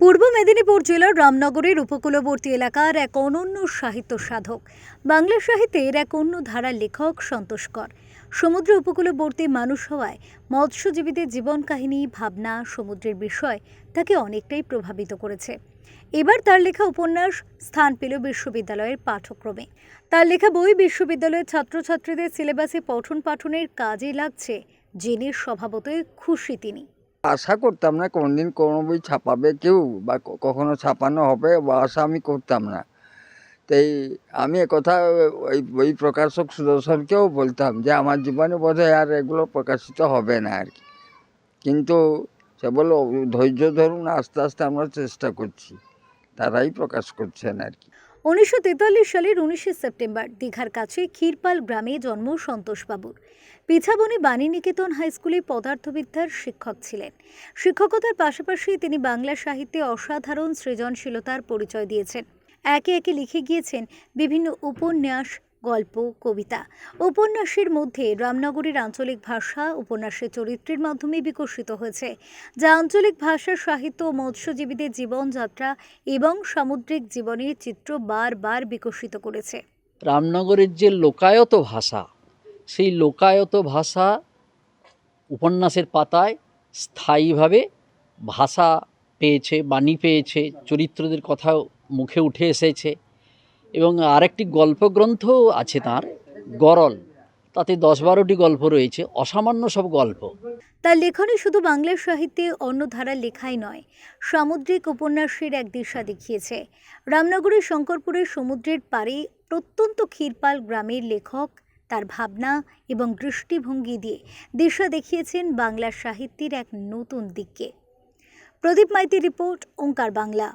পূর্ব মেদিনীপুর জেলার রামনগরের উপকূলবর্তী এলাকার এক অনন্য সাহিত্য সাধক। বাংলা সাহিত্যের এক অন্য ধারার লেখক সন্তোষ কর। সমুদ্র উপকূলবর্তী মানুষ হওয়ায় মৎস্যজীবীদের জীবন কাহিনী ভাবনা, সমুদ্রের বিষয় তাকে অনেকটাই প্রভাবিত করেছে। এবার তার লেখা উপন্যাস স্থান পেল বিশ্ববিদ্যালয়ের পাঠ্যক্রমে তার লেখা বই বিশ্ববিদ্যালয়ের ছাত্রছাত্রীদের সিলেবাসে পঠন পাঠনের কাজে লাগছে, জেনে স্বভাবতই খুশি তিনি। আশা করতাম না কোনদিন কোনো বই ছাপাবে কেউ বা কখনো ছাপানো হবে বা আশা আমি করতাম না। তাই আমি একথা ওই বই প্রকাশক সুদর্শনকেও বলতাম যে, আমার জীবনে বোধহয় আর এগুলো প্রকাশিত হবে না আর কি। কিন্তু সে বলল, ধৈর্য ধরুন, আস্তে আস্তে আমরা চেষ্টা করছি। তারাই প্রকাশ করছেন আর কি। উনিশশো তেতাল্লিশ সালের উনিশে সেপ্টেম্বর দীঘার কাছে ক্ষীরপাল গ্রামে জন্ম সন্তোষবাবুর পিছাবনি বাণীনিকেতন হাইস্কুলে পদার্থবিদ্যার শিক্ষক ছিলেন। শিক্ষকতার পাশাপাশি তিনি বাংলা সাহিত্যে অসাধারণ সৃজনশীলতার পরিচয় দিয়েছেন। একে একে লিখে গিয়েছেন বিভিন্ন উপন্যাস গল্প, কবিতা। উপন্যাসের মধ্যে রামনগরের আঞ্চলিক ভাষা উপন্যাসের চরিত্রের মাধ্যমে বিকশিত হয়েছে, যা আঞ্চলিক ভাষা, সাহিত্য ও মৎস্যজীবীদের জীবনযাত্রা এবং সামুদ্রিক জীবনের চিত্র বারবার বিকশিত করেছে। রামনগরের যে লোকায়ত ভাষা, সেই লোকায়ত ভাষা উপন্যাসের পাতায় স্থায়ীভাবে ভাষা পেয়েছে, বাণী পেয়েছে, চরিত্রদের কথাও মুখে উঠে এসেছে। এবং আরেকটি গল্পগ্রন্থও আছে তার, গরল। তাতে দশ বারোটি গল্প রয়েছে, অসামান্য সব গল্প। তার লেখনে শুধু বাংলা সাহিত্যে অন্য ধারার লেখাই নয়, সামুদ্রিক উপন্যাসের এক দিশা দেখিয়েছে। রামনগরের শঙ্করপুরের সমুদ্রের পাড়ে প্রত্যন্ত ক্ষীরপাল গ্রামের লেখক, তার ভাবনা এবং দৃষ্টিভঙ্গি দিয়ে দিশা দেখিয়েছেন বাংলা সাহিত্যের এক নতুন দিককে। প্রদীপ মাইতির রিপোর্ট, ওঙ্কার বাংলা।